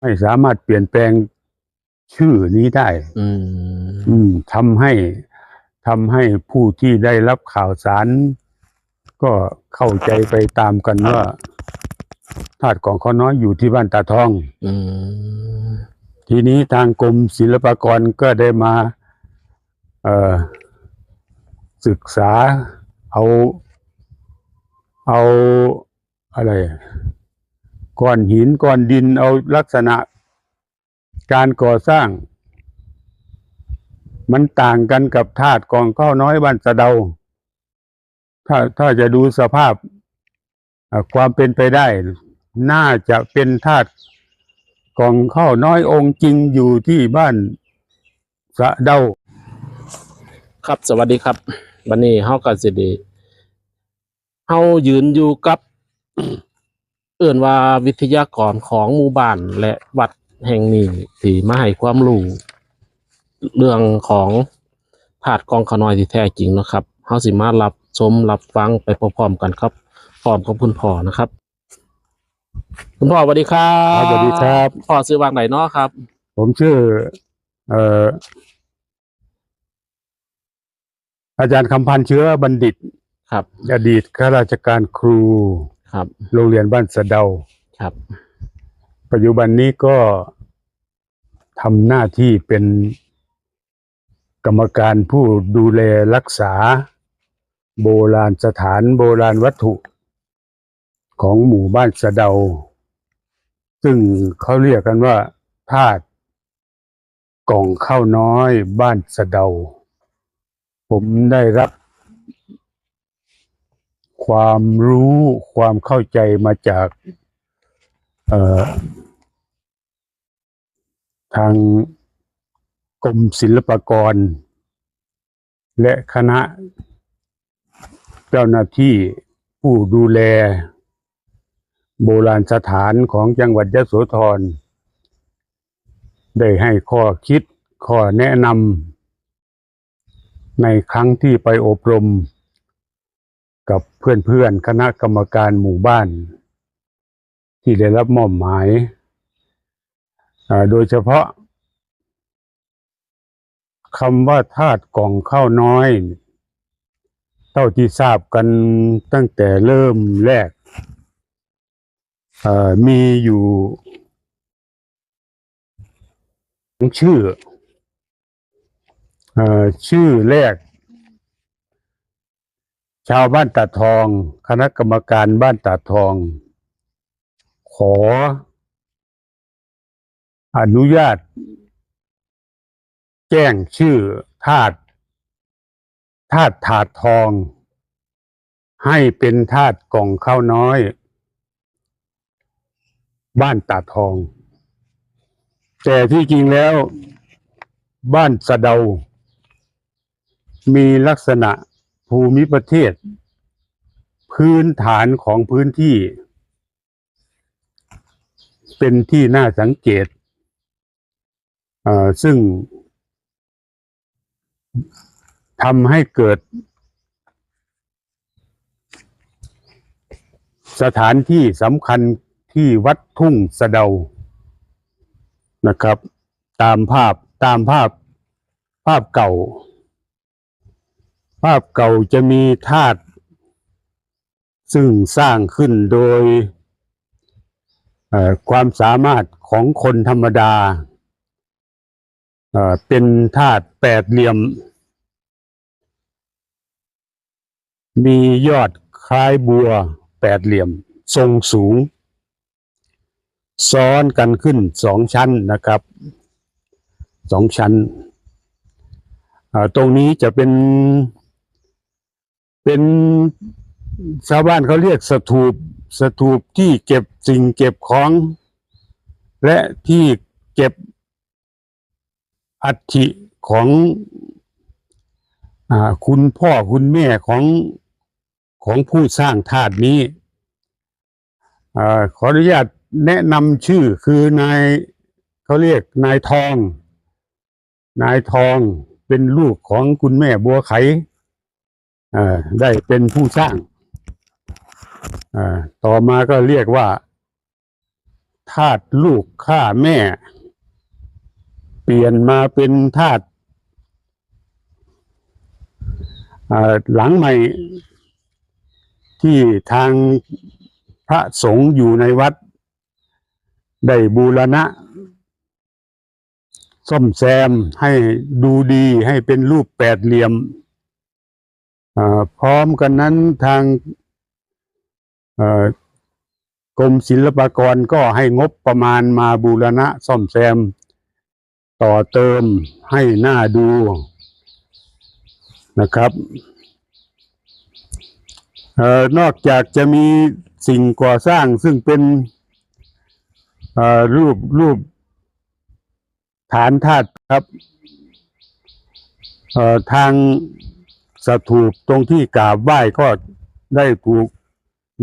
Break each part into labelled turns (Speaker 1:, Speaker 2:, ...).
Speaker 1: ไม่สามารถเปลี่ยนแปลงชื่อนี้ได้
Speaker 2: อืม
Speaker 1: อืมทำให้ทำให้ผู้ที่ได้รับข่าวสาร ก็เข้าใจไปตามกันว่าธาตุของเขาน้อยอยู่ที่บ้านตาทอง
Speaker 2: อืม
Speaker 1: ทีนี้ทางกรมศิลปากรก็ได้มาเอ่อศึกษาเอา เอาอะไร ก้อนหินก้อนดินเอาลักษณะ การก่อสร้าง มันต่างกันกับธาตุกองข้าวน้อยบ้านสะเดา ถ้าถ้าจะดูสภาพความเป็นไปได้ น่าจะเป็นธาตุกองข้าวน้อยองค์จริงอยู่ที่บ้านสะเดา
Speaker 2: ครับสวัสดีครับวันนี้เฮาก็สิด้เฮายืนอยู่กับ เอื่นว่าวิทยากรของหมู่บ้านและวัดแห่งนี้ที่มาให้ความรู้เรื่องของธาตุกองขนอยที่แท้จริงเนาะครับเฮาสิมารับชมรับฟังไปพร้อมๆกันครับพร้อมกับคุณพ่อนะครับ คุณพ่อสวัสดีครับ
Speaker 1: สวัสดีครับ
Speaker 2: พ่อซื้อวางไหนเนาะครับ
Speaker 1: ผมชื่อ เอ่ออาจารย์คำพันธ์เชื้อบัณฑิต
Speaker 2: ครับ
Speaker 1: อดีตข้าราชการครู
Speaker 2: ครับ
Speaker 1: โรงเรียนบ้านสะเดา
Speaker 2: ครับ
Speaker 1: ปัจจุบันนี้ก็ทำหน้าที่เป็นกรรมการผู้ดูแลรักษา โบราณสถานโบราณวัตถุ ของหมู่บ้านสะเดา ซึ่งเขาเรียกกันว่าธาตุกล่องข้าวน้อยบ้านสะเดา ผมได้รับ ความรู้ความเข้าใจมาจากทางกรมศิลปากร และคณะเจ้าหน้าที่ผู้ดูแล โบราณสถานของจังหวัดยะโสธร ได้ให้ข้อคิดข้อแนะนำในครั้งที่ไปอบรม กับเพื่อนๆ คณะกรรมการหมู่บ้าน ที่ได้รับมอบหมาย โดยเฉพาะคำว่าธาตุกล่องข้าวน้อย เท่าที่ทราบกันตั้งแต่เริ่มแรก มีอยู่ชื่ออชื่อแรก ชาวบ้านตาทอง คณะกรรมการบ้านตาทอง ขอ อนุญาต แจ้งชื่อธาตุธาตุถาดทอง ให้เป็นธาตุกล่องข้าวน้อย บ้านตาทอง แต่ที่จริงแล้ว บ้านสะเดา มีลักษณะ ภูมิประเทศ พื้นฐานของพื้นที่ เป็นที่น่าสังเกตอ่อซึ่งทำให้เกิด สถานที่สำคัญที่วัดทุ่งสะเดานะครับ ตามภาพตามภาพภาพเก่า ภาพเก่าจะมีธาตุซึ่งสร้างขึ้นโดยความสามารถของคนธรรมดา เป็นธาตุแปดเหลี่ยม มียอดคล้ายบัวแปดเหลี่ยม ทรงสูง ซ้อนกันขึ้นสองชั้นนะครับสองชั้น ตรงนี้จะเป็น เป็นชาวบ้านเขาเรียกสถูปสถูปที่เก็บสิ่งเก็บของ และที่เก็บอัฐิของอคุณพ่อคุณแม่ของของผู้สร้างธาตุนี้อขออนุญาตแนะนำชื่อคือนายเขาเรียกนายทอง นายทองเป็นลูกของคุณแม่บัวไข่ ได้เป็นผู้สร้างอ่าต่อมาก็เรียกว่าทาสลูกฆ่าแม่ เปลี่ยนมาเป็นทาสอ่าหลังใหม่ที่ทางพระสงฆ์อยู่ในวัด ได้บูรณะซ่อมแซมให้ดูดีให้เป็นรูปแปดเหลี่ยม พร้อมกันนั้นทางกรมศิลปากรก็ให้งบประมาณมาบูรณะซ่อมแซม ต่อเติมให้หน้าดูนะครับออนอกจากจะมีสิ่งก่อสร้างซึ่งเป็นรูปรูปฐานธาตุครับทาง สถูปตรงที่กราบไหว้ก็ได้ถูก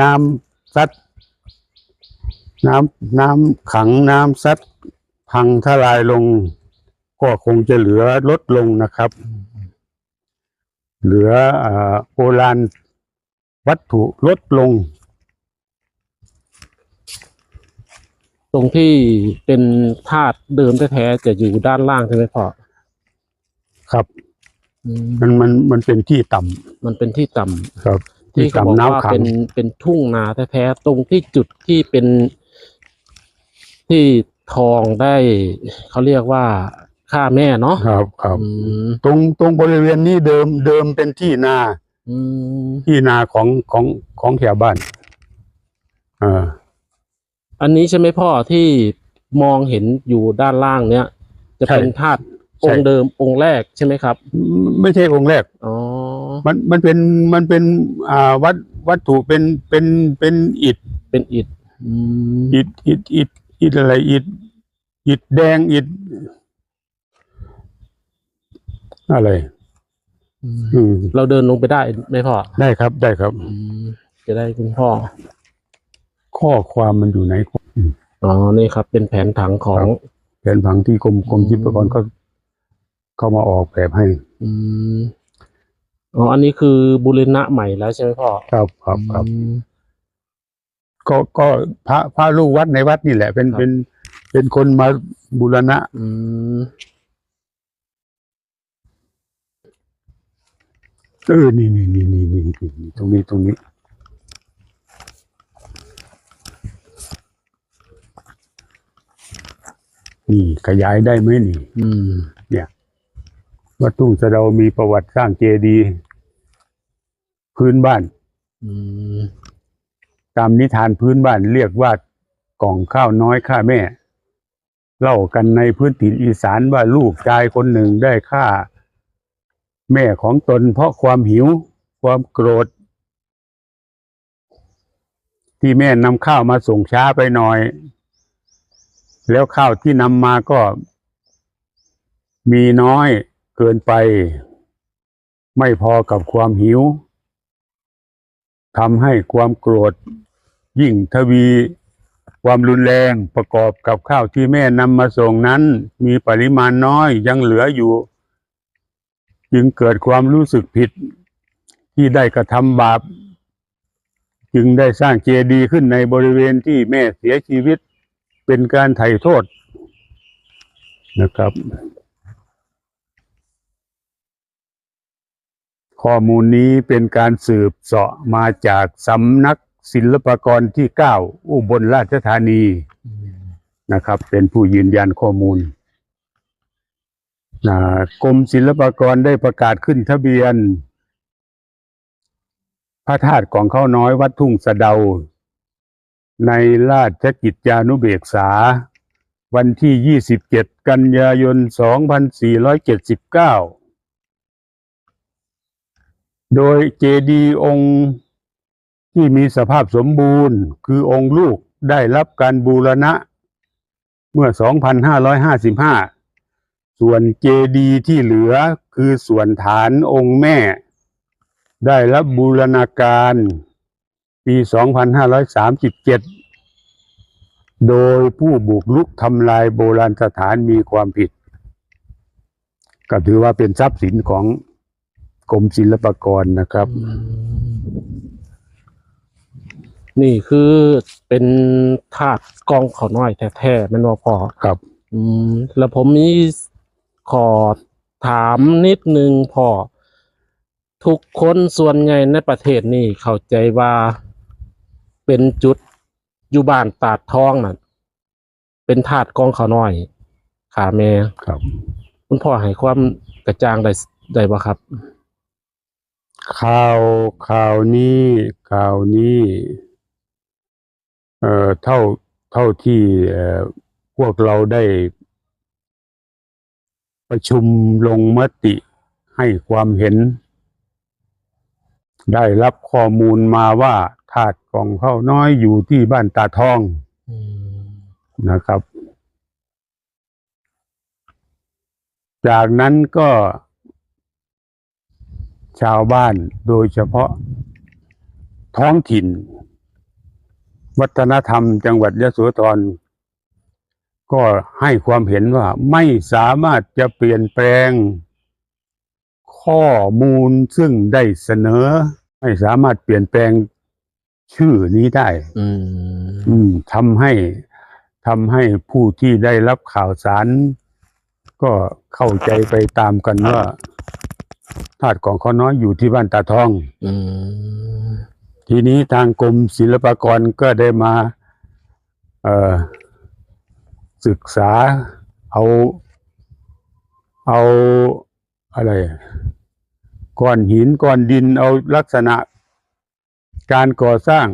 Speaker 1: น้ำซัดน้ำน้ำขังน้ำซัดพังทลายลง ก็คงจะเหลือลดลงนะครับ เหลือเอ่อโบราณวัตถุลดลง
Speaker 2: ตรงที่เป็นธาตุเดิมแท้ๆจะอยู่ด้านล่างใช่ไหมพ่อ
Speaker 1: ครับ
Speaker 2: อื ม
Speaker 1: มันมันมันเป็นที่ต่ำ
Speaker 2: มันเป็นที่ต่ำ
Speaker 1: ครับ ที่
Speaker 2: ที่เขาบอก
Speaker 1: ต่ำ
Speaker 2: ว่า
Speaker 1: น้ำขั
Speaker 2: เป็
Speaker 1: ง
Speaker 2: นเป็นทุ่งนาแท้ๆตรงที่จุดที่เป็นที่ทองได้เขาเรียกว่าฆ่าแม่เนาะ
Speaker 1: ครับครับ
Speaker 2: อืม
Speaker 1: ตรงตรงบริเวณนี้เดิมเดิมเป็นที่นา
Speaker 2: อืม
Speaker 1: ที่นาของของของแถวบ้านอ่า
Speaker 2: อันนี้ใช่ไหมพ่อที่มองเห็นอยู่ด้านล่างเนี้ยจะเป็นธาตุ องค์เดิมองค์แรกใช่ไหมครับ
Speaker 1: ไม่ใช่องค์แรก
Speaker 2: อ๋อ
Speaker 1: มันมันเป็นมันเป็นอ่าวัดวัตถุเป็นเป็นเป็นอิฐ
Speaker 2: เป็นอิฐอืม
Speaker 1: อิฐอิฐอิฐอิฐอะไรอิฐอิฐแดงอิฐอะไร
Speaker 2: อืม
Speaker 1: อืม
Speaker 2: เราเดินลงไปได้ไหมพ่อ
Speaker 1: ได้ครับได้ครับ
Speaker 2: อืมจะได้คุณพ่อ
Speaker 1: ข้อความมันอยู่ไหน
Speaker 2: อ๋อนี่ครับ เป็นแผนผังของ
Speaker 1: แผนผังที่กรมกรม
Speaker 2: อืม
Speaker 1: ศิลปากรก็ เข้ามาออกแบบให้
Speaker 2: อืมอ๋ออันนี้คือบูรณะใหม่แล้วใช่ไหมพ่อ
Speaker 1: ครับครับครับ
Speaker 2: อืม
Speaker 1: ก็ก็พระพระลูกวัดในวัดนี่แหละ เป็น
Speaker 2: ครับ
Speaker 1: เป็นเป็นคนมาบูรณะ
Speaker 2: อืม
Speaker 1: เออ นี่นี่นี่นี่นี่นี่นี่ตรงนี้ตรงนี้ นี่ขยายได้ไหมนี่
Speaker 2: อืม
Speaker 1: วัดทุ่งสะเดามีประวัติสร้างเจดีย์พื้นบ้าน
Speaker 2: อืม
Speaker 1: ตามนิทานพื้นบ้านเรียกว่ากล่องข้าวน้อยฆ่าแม่ เล่ากันในพื้นถิ่นอีสานว่าลูกชายคนหนึ่งได้ฆ่า แม่ของตนเพราะความหิว ความโกรธ ที่แม่นำข้าวมาส่งช้าไปหน่อย แล้วข้าวที่นำมาก็มีน้อย เกินไป ไม่พอกับความหิวทำให้ความโกรธ ยิ่งทวี ความรุนแรงประกอบกับข้าวที่แม่นำมาส่งนั้น มีปริมาณน้อยยังเหลืออยู่ จึงเกิดความรู้สึกผิด ที่ได้กระทำบาป จึงได้สร้างเจดีย์ขึ้นในบริเวณที่แม่เสียชีวิตเป็นการไถ่โทษนะครับ ข้อมูลนี้เป็นการสืบเสาะมาจากสำนักศิลปากรที่เก้าอุบลราชธานีนะครับ เป็นผู้ยืนยันข้อมูลนะกรมศิลปากรได้ประกาศขึ้นทะเบียน พระธาตุของเข้าน้อยวัดทุ่งสะเดา ในราชกิจจานุเบกษา วันที่ 27 กันยายน 2479 โดยเจดีย์องค์ที่มีสภาพสมบูรณ์ คือองค์ลูกได้รับการบูรณะเมื่อ 2555 ส่วนเจดีย์ที่เหลือคือส่วนฐานองค์แม่ ได้รับบูรณาการปี 2537 โดยผู้บุกลุกทำลายโบราณสถานมีความผิด ก็ถือว่าเป็นทรัพย์สินของ กรมศิลปากรนะครับ
Speaker 2: อืมนี่คือเป็นธาตุกองเขาน้อยแท้ๆแม่นบ่พอ
Speaker 1: ครับ
Speaker 2: อืม แล้วผมมีขอถามนิดนึงพอทุกคนส่วนใหญ่ในประเทศนี่เข้าใจว่าเป็นจุดอยู่บ้านตาดทองน่ะ เป็นธาตุกองเขาน้อย ขาแม่
Speaker 1: ครับ
Speaker 2: คุณพ่อให้ความกระจ่างได้ได้บ่ครับ
Speaker 1: ข่าวข่าวนี้ข่าวนี้เอ่อเท่าเท่าที่เอ่อพวกเราได้ ประชุมลงมติให้ความเห็น ได้รับข้อมูลมาว่าธาตุกองข้าวน้อยอยู่ที่บ้านตาทอง
Speaker 2: อืม
Speaker 1: นะครับ จากนั้นก็ ชาวบ้านโดยเฉพาะท้องถิ่น วัฒนธรรมจังหวัดยโสธรก็ให้ความเห็นว่าไม่สามารถจะเปลี่ยนแปลง ข้อมูลซึ่งได้เสนอ ไม่สามารถเปลี่ยนแปลงชื่อนี้ได้
Speaker 2: อืม
Speaker 1: อืมทำให้ทำให้ผู้ที่ได้รับข่าวสาร ก็เข้าใจไปตามกันว่าธาตุของเขาน้อยอยู่ที่บ้านตาทอง
Speaker 2: อืม
Speaker 1: ทีนี้ทางกรมศิลปากรก็ได้มาเอ่อศึกษาเอา เอาอะไรก้อนหินก้อนดินเอาลักษณะ การก่อสร้าง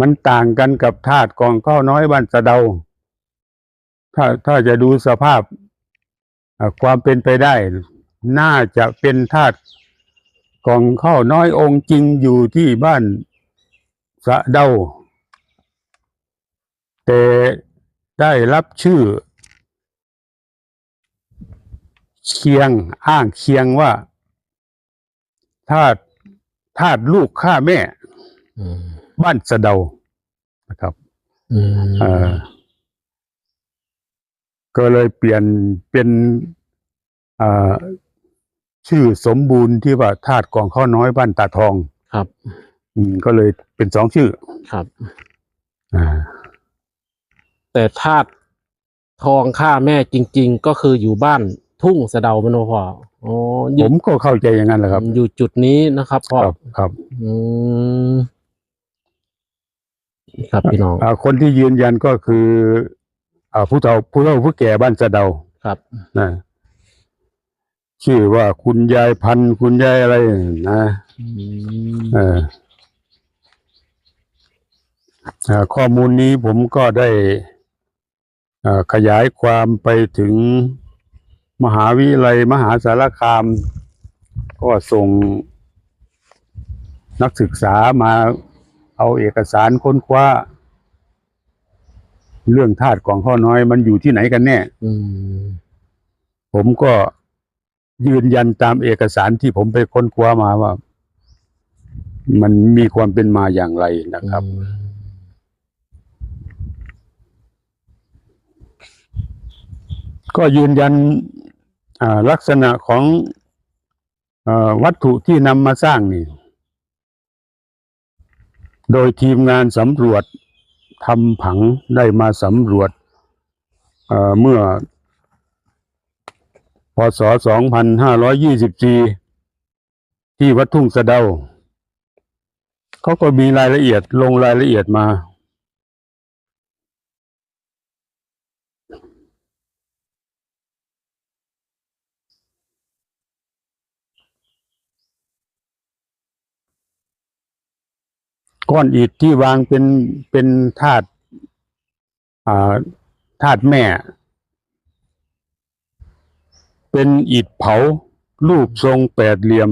Speaker 1: มันต่างกันกับธาตุกองข้าวน้อยบ้านสะเดา ถ้าถ้าจะดูสภาพเอ่อความเป็นไปได้ น่าจะเป็นธาตุกองข้าวน้อยองค์จริงอยู่ที่บ้านสะเดา แต่ได้รับชื่อ เคียงอ้างเคียงว่าธาตุธาตุลูกข้าแม่
Speaker 2: อืม
Speaker 1: บ้านสะเดานะครับ
Speaker 2: อืม
Speaker 1: เอ่อก็เลยเปลี่ยนเป็นเอ่อ ชื่อสมบูรณ์ที่ว่าธาตุกองข้าวน้อยบ้านตาทอง
Speaker 2: ครับ
Speaker 1: อืมก็เลยเป็นสองชื่อ
Speaker 2: ครับ
Speaker 1: อ่า
Speaker 2: แต่ธาตุทองฆ่าแม่จริง ๆ ก็คืออยู่บ้านทุ่งสะเดาแม่นบ่พ่ออ๋ออ
Speaker 1: ผ
Speaker 2: ยู่
Speaker 1: มก็เข้าใจอย่างนั้นแหละครับ
Speaker 2: อยู่จุดนี้นะครับพ่อ
Speaker 1: ครับครับ
Speaker 2: อืมครับพี่น้อง
Speaker 1: อ่าคนที่ยืนยันก็คือ อ่าผู้เฒ่าผู้เฒ่าผู้แก่บ้านสะเดา
Speaker 2: ครับ
Speaker 1: นะ ชื่อว่าคุณยายพันธุ์คุณยายอะไรนะ
Speaker 2: อืม
Speaker 1: เอออ่าข้อมูลนี้ผมก็ได้อ่าขยายความไปถึงมหาวิทยาลัยมหาสารคาม ก็ส่งนักศึกษามาเอาเอกสารค้นคว้า เรื่องธาตุของข้อน้อยมันอยู่ที่ไหนกันแน่
Speaker 2: อืม
Speaker 1: ผมก็ ยืนยันตามเอกสารที่ผมไปค้นคว้ามาว่า มันมีความเป็นมาอย่างไรนะครับ ก็ยืนยันลักษณะของอวัตถุที่นำมาสร้างนี่ โดยทีมงานสำรวจทำผังได้มาสำรวจเมื่อ พศ 2524 ที่วัดทุ่งสะเดาเขาก็มีรายละเอียดลงรายละเอียดมา ก้อนอิฐที่วางเป็นเป็นธาตุธาตุแม่ เป็นอิฐเผา รูปทรงแปดเหลี่ยม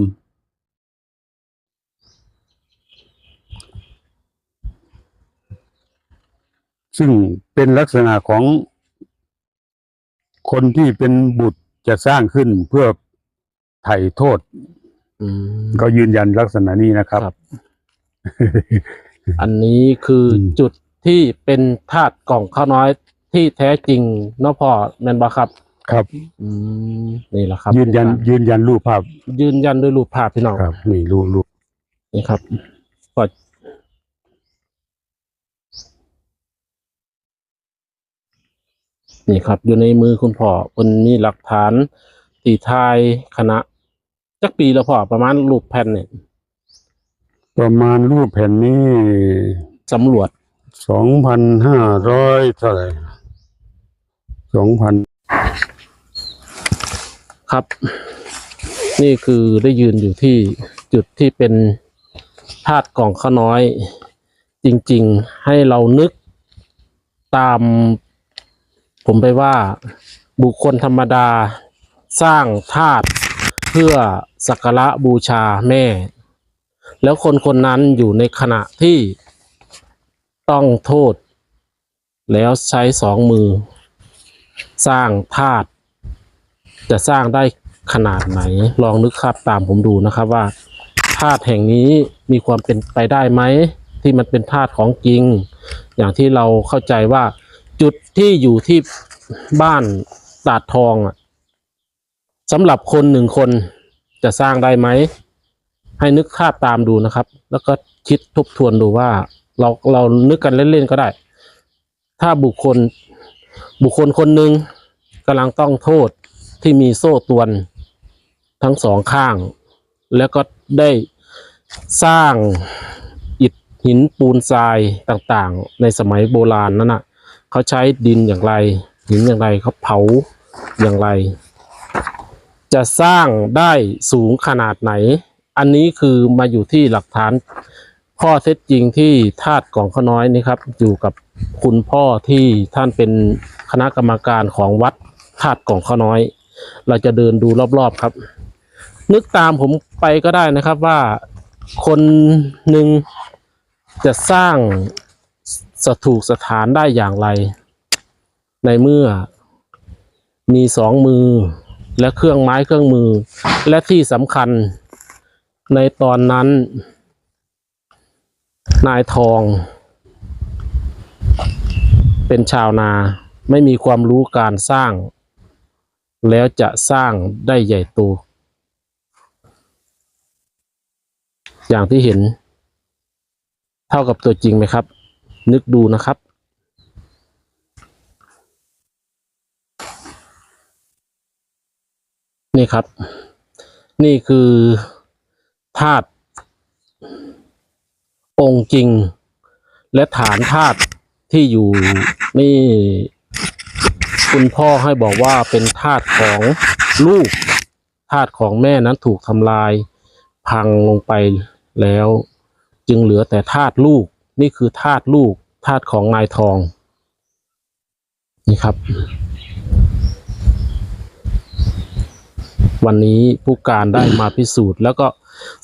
Speaker 1: ซึ่งเป็นลักษณะของคนที่เป็นบุตรจะสร้างขึ้นเพื่อไถ่โทษ
Speaker 2: อืม
Speaker 1: ก็ยืนยันลักษณะนี้นะครับ
Speaker 2: ครับอันนี้คืออ
Speaker 1: ม
Speaker 2: จุดที่เป็นธาตุกล่องข้าวน้อยที่แท้จริงเนาะพ่อแม่นบ่ครับ
Speaker 1: ครับ
Speaker 2: อืมนี่แหละครับ
Speaker 1: ยืนยัน ยืนยันรูปภาพ
Speaker 2: ยืนยันด้วยรูปภาพพี่น้อง
Speaker 1: ครับนี่รูปรูป
Speaker 2: นี่ครับก็นี่ครับ อยู่ในมือคุณพ่อคนมีหลักฐานตีทายคณะจักปีแล้วพ่อประมาณรูปแผ่นเนี่ย
Speaker 1: ประมาณรูปแผ่นนี้
Speaker 2: สำรวจ
Speaker 1: สองพันห้าร้อยเท่าไหร่สองพัน
Speaker 2: ครับ นี่คือได้ยืนอยู่ที่จุดที่เป็นธาตุกล่องข้าวน้อย จริงๆให้เรานึกตาม ผมไปว่าบุคคลธรรมดาสร้างธาตุเพื่อสักการะบูชาแม่ แล้วคนคนนั้นอยู่ในขณะที่ต้องโทษ แล้วใช้สองมือ สร้างธาตุ จะสร้างได้ขนาดไหน ลองนึกภาพตามผมดูนะครับว่าธาตุแห่งนี้มีความเป็นไปได้ไหม ที่มันเป็นธาตุของจริง อย่างที่เราเข้าใจว่า จุดที่อยู่ที่บ้านตาดทองอะสำหรับคนหนึ่งคนจะสร้างได้ไหม ให้นึกภาพตามดูนะครับ แล้วก็คิดทบทวนดูว่า เราเรานึกกันเล่นๆก็ได้ ถ้าบุคคลบุคคลคนหนึ่งกำลังต้องโทษ ที่มีโซ่ตวนทั้งสองข้าง แล้วก็ได้สร้างอิฐหินปูนทรายต่างๆ ในสมัยโบราณนั้นน่ะเขาใช้ดินอย่างไร หินอย่างไรเขาเผาอย่างไร จะสร้างได้สูงขนาดไหน อันนี้คือมาอยู่ที่หลักฐานข้อเท็จจริงที่ธาตุของข้าน้อยนี่ครับ อยู่กับคุณพ่อที่ท่านเป็นคณะกรรมการของวัดธาตุของข้าน้อย เราจะเดินดูรอบๆครับ นึกตามผมไปก็ได้นะครับว่าคนหนึ่งจะสร้างสถูกสถานได้อย่างไร ในเมื่อมีสองมือและเครื่องไม้เครื่องมือ และที่สำคัญในตอนนั้น นายทอง เป็นชาวนาไม่มีความรู้การสร้าง แล้วจะสร้างได้ใหญ่โตอย่างที่เห็น เท่ากับตัวจริงไหมครับ นึกดูนะครับ นี่ครับ นี่คือธาตุองค์จริง และฐานธาตุที่อยู่นี่ คุณพ่อให้บอกว่าเป็นธาตุของลูกธาตุของแม่นั้นถูกทำลาย พังลงไปแล้ว จึงเหลือแต่ธาตุลูก นี่คือธาตุลูกธาตุของนายทอง นี่ครับ วันนี้ผู้การได้มาพิสูจน์ แล้วก็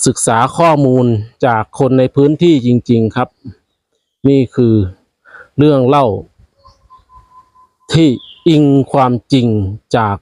Speaker 2: ศึกษาข้อมูลจากคนในพื้นที่จริง ๆครับ นี่คือเรื่องเล่าที่ อิงความจริงจาก